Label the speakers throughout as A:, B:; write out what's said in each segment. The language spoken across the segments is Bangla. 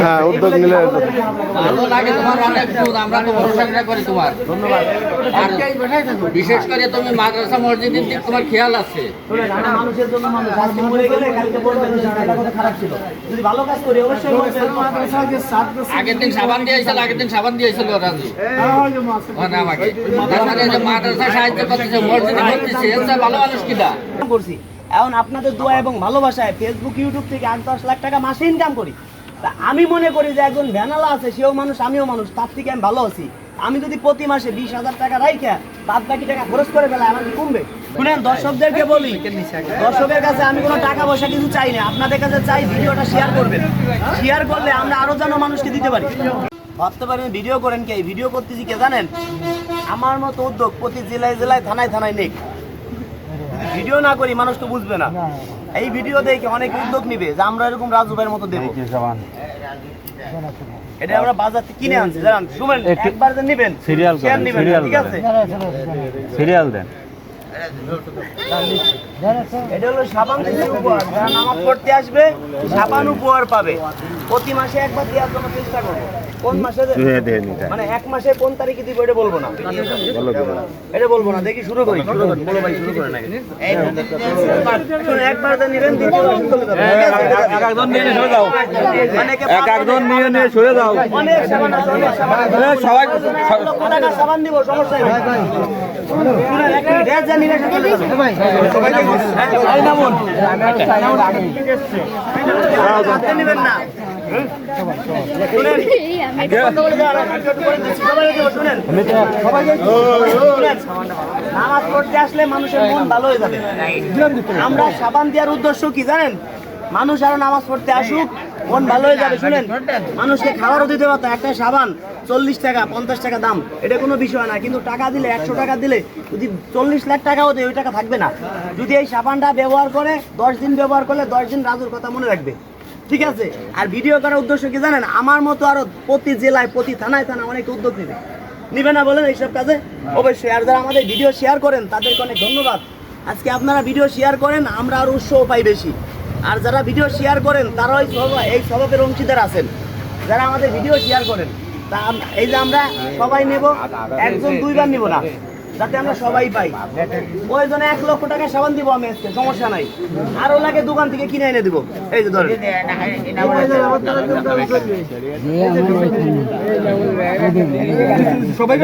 A: হ্যাঁ উদ্যোগ নিলে
B: ভালো লাগে তোমার অনেক দুধ আমরা তো প্রশংসা করি তোমার। আর বিশেষ করে তুমি মাদ্রাসা মসজিদের দিক তোমার খেয়াল আছে।
C: মানুষের জন্য মানুষ আজকে মরে গেলে কালকে বলবেন যে এটা কথা খারাপ ছিল। যদি ভালো কাজ করি অবশ্যই বলবেন
B: আগের দিন সাবান দিয়েছিল আগের দিন সাবান দিয়েছিল রাজু। মানে আমাকে। তার মানে যে মাদ্রাসা সাহায্য করতেছে মসজিদে করতেছে চেয়ে ভালো মানুষ কিনা
C: করছি। এখন আপনাদের দোয়া এবং ভালোবাসায় ফেসবুক ইউটিউব থেকে আট দশ লাখ টাকা মাসে ইনকাম করি। তা আমি মনে করি যে একজন ভ্যানালা আছে, সেও মানুষ, আমিও মানুষ, তার থেকে আমি ভালো আছি। আমি যদি প্রতি মাসে বিশ হাজার টাকা রাইখা, বাদ বাকি টাকা খরচ করে ফেলে আমার কি কমবে? শুনেন, দর্শকদেরকে বলি, দর্শকের কাছে আমি কোনো টাকা পয়সা কিছু চাই না, আপনাদের কাছে চাই ভিডিওটা শেয়ার করবেন। শেয়ার করলে আমরা আরও যেন মানুষকে দিতে পারি। ভাবতে পারেন ভিডিও করেন কে? ভিডিও করতেছি কে জানেন? আমার মতো উদ্যোগ প্রতি জেলায় জেলায়, থানায় থানায় নেই। ভিডিও না করি, মানুষ তো বুঝবে না। এই ভিডিও দেখে অনেক উদ্যোগ নিবে যে আমরা এরকম রাজু ভাইয়ের মতো দেবো। এটা আমরা বাজার থেকে কিনে আনছি জানেন? শুনেন একবার যে নিবেন। সিরিয়াল
A: করেন,
C: ঠিক আছে?
A: সিরিয়াল দেন।
C: এটা হলো সাবান উপহার যারা নামাজ পড়তে আসবে সাবান উপহার পাবে। প্রতি মাসে একবার দেওয়ার জন্য চেষ্টা করব। কোন মাসে মানে এক মাসে কোন তারিখে দিব এটা বলব না। এটা বলব না দেখি শুরু করি। বলো ভাই শুরু একবার
A: এক একজন নিয়ে নিয়ে সরে যাও। সবাই
C: সাবান দিব? সমস্যা নেই। না। আমরা সাবান দেওয়ার উদ্দেশ্য কি জানেন মানুষ আরও নামাজ পড়তে আসুক মন ভালো হয়ে যাবে শুনেন মানুষকে খাবারও দিতে পারতো একটা সাবান চল্লিশ টাকা পঞ্চাশ টাকা দাম এটা কোনো বিষয় না কিন্তু টাকা দিলে একশো টাকা দিলে যদি চল্লিশ লাখ টাকাও দেয় ওই টাকা থাকবে না যদি এই সাবানটা ব্যবহার করে দশ দিন ব্যবহার করলে দশ দিন রাজুর কথা মনে রাখবে। ঠিক আছে? আর ভিডিও করার উদ্দেশ্য কি জানেন? আমার মতো আরও প্রতি জেলায়, প্রতি থানায় থানায় অনেক উদ্যোগ নেবে। নিবে না বলেন এইসব কাজে? অবশ্যই। আর যারা আমাদের ভিডিও শেয়ার করেন, তাদেরকে অনেক ধন্যবাদ। আজকে আপনারা ভিডিও শেয়ার করেন, আমরা আর উৎসাহ পাই বেশি। আর যারা ভিডিও শেয়ার করেন, তারা ওই এই স্বভাবের অংশীদার আছেন। যারা আমাদের ভিডিও শেয়ার করেন, তা এই যে আমরা সবাই নেব, একজন দুইবার নিব না। যাতে আমরা সবাই পাই ওই জন্য এক লক্ষ টাকা সাবান দিব আমি আজকে সমস্যা নাই আর ওনাকে দোকান থেকে কিনে এনে দিব এই যে ধরেন সবাই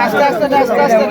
C: আস্তে আস্তে আস্তে আস্তে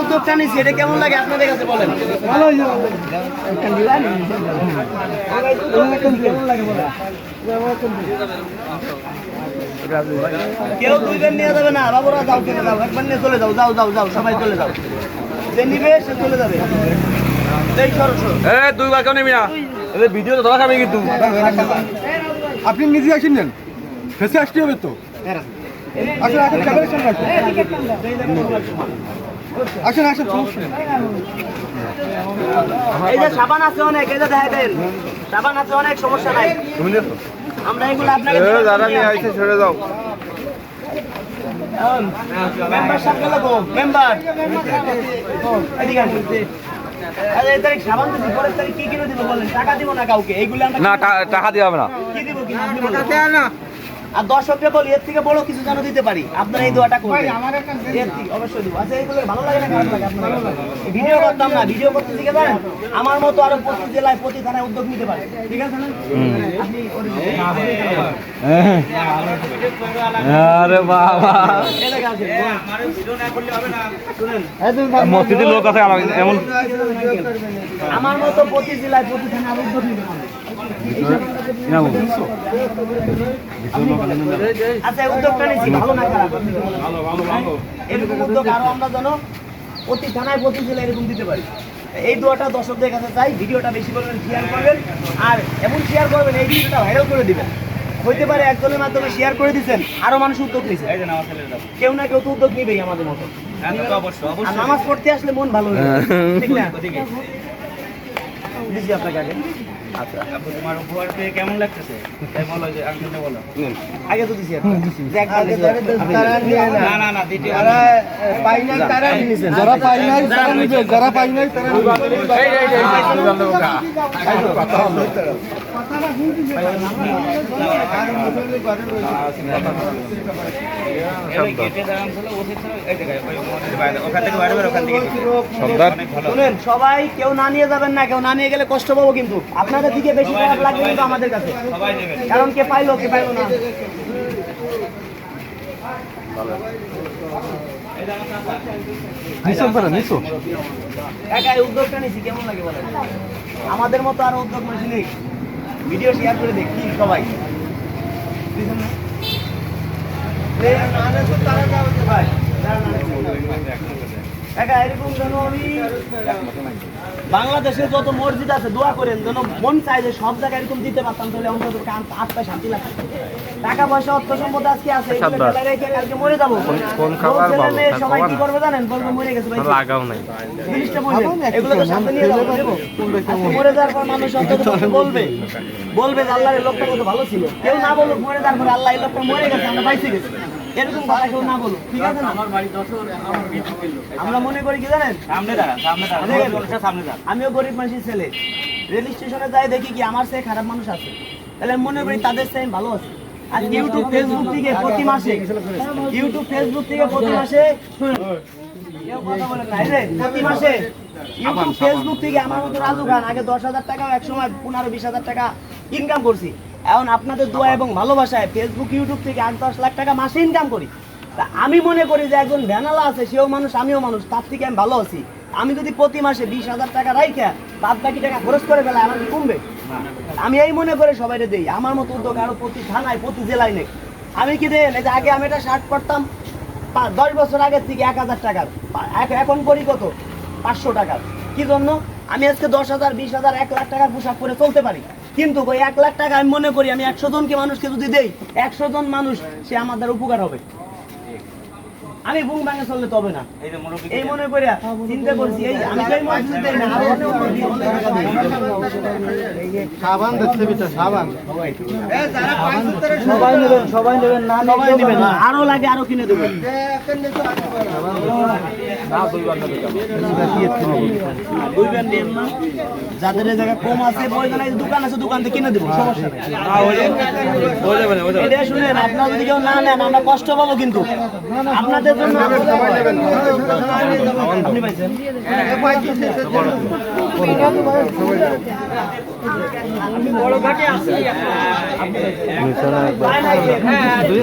C: উদ্যোগটা এটা কেমন লাগে আপনাদের কাছে বলেন কেউ দুইবার নিয়ে যাবে না, বাবুরা যাও চলে যাও, একবার নিয়ে চলে যাও যাও যাও যাও, সবাই চলে যাও। যে নিবে, সে চলে যাবে।
A: দুই কেউ না। এদের ভিডিও তো ধরা খাবে কিন্তু।
D: আপনি নিজে আসেন নেন। ফেসে আসতে হবে তো। আসেন আসেন ক্যামেরার সামনে আসেন।
C: এই যে সাবান আছে অনেক এই যে দেখা দেন সাবান আছে অনেক সমস্যা নাই। আমরা এগুলো আপনাকে
A: যারা নিয়ে আইছে সরে যাও।
C: মেম্বার লাগো মেম্বার। এদিকে আসুন। আরে এই তারিখ সাবান দিছি তারিখ কি কিনে দিব বলেন? টাকা দিব না কাউকে? এইগুলো
A: না টা- টাকা দিবে হবে না।
C: আর দর্শককে বলি এর থেকে বড় কিছু যেন দিতে পারি। আপনারা এই দোয়াটা করবেন। এর থেকে অবশ্যই দিব। আচ্ছা এইগুলো ভালো লাগে না খারাপ লাগে আপনার ভিডিও করতাম না ভিডিও করতে শিখে জানেন আমার মতো আরও প্রতি জেলায় প্রতি থানায় উদ্যোগ নিতে পারে। ঠিক আছে না? আপনি
A: আরে বাবা।
C: এই জায়গায় আসেন শুনেন
A: মসজিদের লোক আছে আমার এমন
C: আমার মতো প্রতি জেলায় প্রতি থানায় উদ্যোগ নিতে পারে। আচ্ছা এই উদ্যোগটা নিয়েছি ভালো না খারাপ এরকম উদ্যোগ আরও আমরা যেন প্রতি থানায় প্রতি জেলায় এরকম দিতে পারি এই দুয়াটা দর্শকদের কাছে চাই ভিডিওটা বেশি করবেন শেয়ার করবেন আর এমন শেয়ার করবেন এই ভিডিওটা ভাইরাল করে দিবেন হইতে পারে একজনের মাধ্যমে শেয়ার করে দিচ্ছেন আরও মানুষ উদ্যোগ নিয়েছে কেউ না কেউ তো উদ্যোগ নিবেই আমাদের মতো নামাজ পড়তে আসলে মন ভালো হয়ে। ঠিক না আপনাকে আগে
E: তোমার উপহার পেয়ে কেমন লাগতেছে তাই বলো যে আঙ্কেলটা বলো
C: আগে তো দিছি একবার।
E: না না না দ্বিতীয়
D: যারা পাই নাই তারা নিবে যারা পাই নাই তারা নিবে
C: সবাই কেউ না নিয়ে যাবেন না কেউ না নিয়ে গেলে কষ্ট পাবো কিন্তু। আপনাদের দিকে বেশি খারাপ লাগবে কিন্তু আমাদের কাছে। কারণ কে পাইলো কে পাইলো না। আমাদের মতো আরও উদ্যোগ মানুষ নেই। ভিডিও শেয়ার করে দেখি সবাই। তারা যাও তো ভাই। না, না, না। একা এরকম যেন আমি বাংলাদেশে যত মসজিদ আছে দোয়া করেন যেন মন চাই যে সব জায়গায় এরকম দিতে পারতাম তাহলে অন্তত আত্মা শান্তি লাগতো টাকা পয়সা অর্থ সম্পদ আজকে আছে কালকে মরে যাব। সবাই কি করবে জানেন? বলবে মরে গেছে ভাই।
A: লাগাও নাই।
C: জিনিসটা বলবেন এগুলো তো সাথে নিয়ে যাব। মরে যাওয়ার পর মানুষ অন্তত বলবে। বলবে যে আল্লাহর লোকটা কত ভালো ছিল। কেউ না বলুক মরে যাওয়ার পরে আল্লাহ এই লোকটা মরে গেছে আমরা পাইতে গেছি। এরকম কথা কেউ না বলুক ঠিক আছে না? আমার বাড়ি আমরা মনে করি কি জানেন?
E: সামনে সামনে
C: আমিও গরিব মানুষের ছেলে। রেল স্টেশনে যাই দেখি কি আমার চেয়ে খারাপ মানুষ আছে। তাহলে মনে করি তাদের চেয়ে ভালো আছে। আর ইউটিউব ফেসবুক থেকে প্রতি মাসে ইউটিউব ফেসবুক থেকে প্রতি মাসে প্রতি ইউটিউব ফেসবুক থেকে আমার মতো রাজু খান আগে দশ হাজার টাকা এক সময় পনেরো বিশ হাজার টাকা ইনকাম করছি। এখন আপনাদের দোয়া এবং ভালোবাসায় ফেসবুক ইউটিউব থেকে আট দশ লাখ টাকা মাসে ইনকাম করি। তা আমি মনে করি যে একজন ভ্যানালা আছে, সেও মানুষ, আমিও মানুষ, তার থেকে আমি ভালো আছি। আমি যদি প্রতি মাসে বিশ হাজার টাকা রাইখা, বাদ বাকি টাকা খরচ করে ফেলে আমার কমবে? আমি এই মনে করে সবাইকে দেই, আমার মতো উদ্যোগ আরও প্রতি থানায়, প্রতি জেলায় নেই। আমি কি এই যে আগে আমি এটা শার্ট করতাম দশ বছর আগের থেকে এক হাজার টাকার এখন করি কত? পাঁচশো টাকার কি জন্য? আমি আজকে দশ হাজার, বিশ হাজার, এক লাখ টাকার পোশাক পরে চলতে পারি। কিন্তু ওই এক লাখ টাকা আমি মনে করি আমি একশো জনকে মানুষকে যদি দেই, একশো জন মানুষ, সে আমাদের উপকার হবে। আমি বুং ভাঙে চললে তবে না।
E: এই
C: মনে করে চিন্তা করছি এই আমি তো এই দেই না, আরও অনেক অনেক দিয়ে অনেক টাকা দেই।
D: সাবান। দেখতে বিটা সাবান
C: সবাই নেবেন সবাই নেবেন না সবাই নেবেন আরও লাগে আরও কিনে দেবেন। দুই ব্যান্ড দিন না। যাদের এই জায়গা কম আছে দোকান আছে দোকান থেকে কিনে দেবো সমস্যা নেই। শুনেন আপনারা যদি কেউ না নেন আমরা কষ্ট পাবো কিন্তু। আপনাদের হ্যাঁ, দুই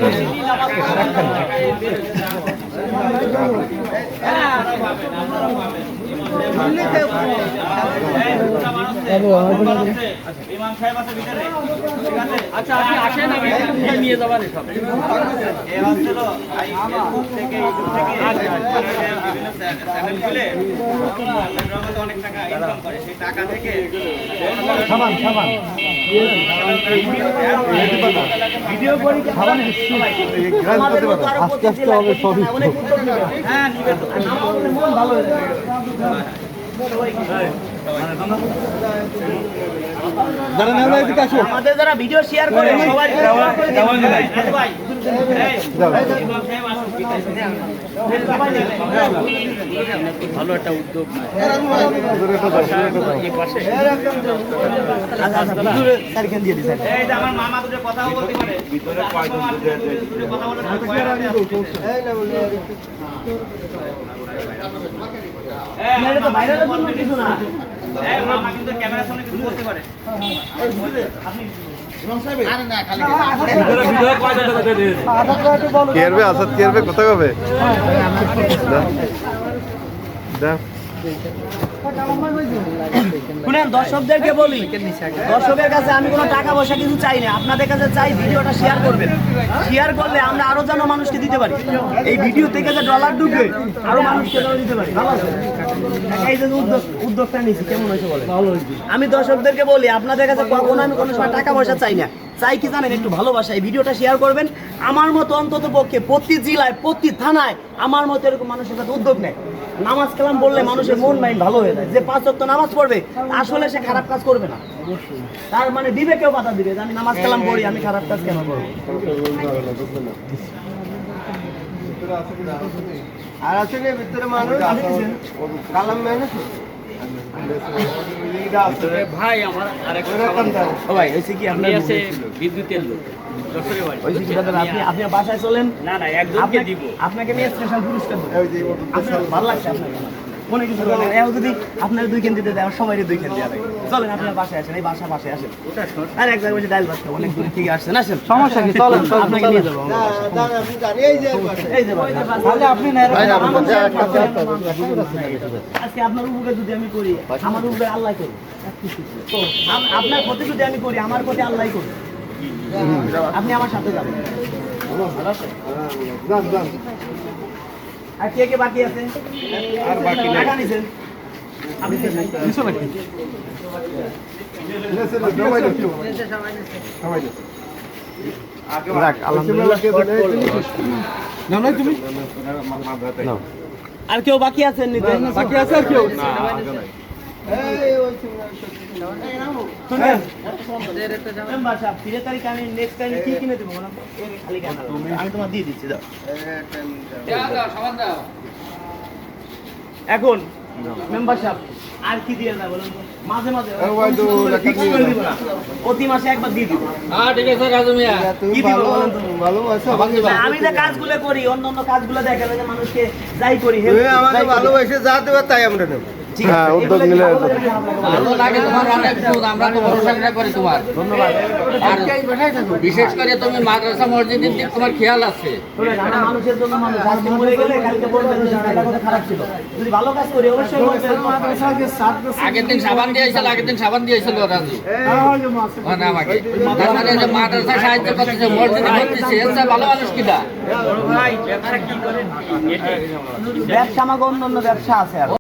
E: ইমাম সাহেব আছে ভিতরে। ঠিক আছে?
B: আচ্ছা আপনি আসেন আমি নিয়ে যাবেন সব
E: এ হচ্ছিল এই ফেসবুক থেকে ইউটিউব থেকে চ্যানেল খুলে অনেক টাকা ইনকাম করে সেই টাকা থেকে
D: সাবান সাবান
C: ভিডিও করি
D: আস্তে আস্তে হবে সবই।
E: হ্যাঁ
C: ভালো হয়ে আমাদের যারা ভিডিও শেয়ার করে সবাই ভাই
B: ভালো একটা উদ্যোগ
C: আচ্ছা আচ্ছা
E: আমার মামা দুটো কথাও বলতে পারে ভিতরে কথা বলে
C: এটা তো ভাইরালের জন্য কিছু না
E: মামা কিন্তু ক্যামেরার সামনে কিছু বলতে পারে।
A: আসাদ কেরবে কোথায় হবে
C: শুনেন দর্শকদেরকে বলি দর্শকের কাছে আমি কোনো টাকা পয়সা কিছু চাই না। আপনাদের কাছে চাই ভিডিওটা শেয়ার করবেন। শেয়ার করলে আমরা আরও যেন মানুষকে দিতে পারি। এই ভিডিও থেকে যে ডলার ঢুকবে আরও মানুষকে দিতে পারি। ভালো আছে? উদ্যোগটা নিয়েছি কেমন হয়েছে বলে আমি দর্শকদেরকে বলি আপনাদের কাছে কখনো আমি কোনো সময় টাকা পয়সা চাই না। চাই কি জানেন একটু ভালোবাসা এই ভিডিওটা শেয়ার করবেন। আমার মতো অন্তত পক্ষে প্রতি জেলায় প্রতি থানায় আমার মতো এরকম মানুষের সাথে উদ্যোগ নেয়। নামাজ কালাম বললে মানুষের মন মাইন্ড ভালো হয়ে যায়। যে পাঁচ ওয়াক্ত নামাজ পড়বে আসলে সে খারাপ কাজ করবে না। তার মানে দিবে কেউ বাধা দিবে আমি নামাজ কালাম পড়ি আমি খারাপ কাজ কেন করব?
D: আর আসলে ভিতরে মানুষ? কালাম মানুষ
E: ভাই আমার আরেক
C: হয়েছে কি আপনার
E: আছে বিদ্যুতের লোক।
C: আপনি বাসায় চলেন।
E: না না একজনকে
C: আপনাকে
E: দিব।
C: আপনাকে আমি স্পেশাল পুরস্কার ভালো লাগছে আপনাকে? মনে কিছু করেন না। এও যদি আপনার দুই কেন দিতে দেয় সবাই দুই কেন দেওয়া লাগে চলেন আপনার বাসায় আসেন এই বাসা বাসায় আসেন। আর এক জায়গায় বসে ডাইল বাসটা অনেক দূর থেকে আসছেন আসেন। সমস্যা কি? চলেন আপনাকে নিয়ে যাব এই যে তাহলে আপনি আজকে আপনার উপকার যদি আমি করি আমার উপকার আল্লাহ করি আপনার ক্ষতি যদি আমি করি আমার ক্ষতি আল্লাহ করি আপনি আমার সাথে যাবেন। আর কে কে বাকি আছে আর বাকি টাকা নিছেন আপনি নিছো নাকি
D: না না তুমি
C: আর কেউ বাকি আছেন নিতে
D: বাকি আছে আর কেউ
C: এখন মেম্বার সাহেব আর কি দিয়ে দেয় বলুন মাঝে মাঝে না। প্রতি মাসে একবার দিয়ে দিব।
B: হ্যাঁ, ঠিক আছে, রাজু মিয়া।
C: কি দিব বলুন
D: ভালো আছে
C: আমি যে কাজগুলো করি অন্য অন্য কাজগুলো দেখা যায় যে মানুষকে যাই করি
D: আমাকে ভালোবাসে যা দেবে তাই আমরা নেব।
C: ঠিক আছে, এগুলো ভালো লাগে, খারাপ লাগে?
B: ভালো লাগে তোমার অনেক আমরা তো ভরসা করি তোমার।
C: ধন্যবাদ।
B: আর বিশেষ করে তুমি মাদ্রাসা মসজিদের দিক তোমার খেয়াল আছে।
C: শুনেন, আমরা মানুষের জন্য মানুষ। আজকে মরে গেলে কালকে বলবেন যে এটা কত খারাপ ছিল। যদি ভালো কাজ করি অবশ্যই বলবেন
B: আগের দিন সাবান দিয়েছিল আগের দিন সাবান দিয়েছিল রাজু। আমাকে। মানে যে মাদ্রাসা সাহায্য করতেছে মসজিদে করতেছে এর ভালো মানুষ কিনা
C: ব্যবসা আমাকে অন্য অন্য ব্যবসা আছে আর।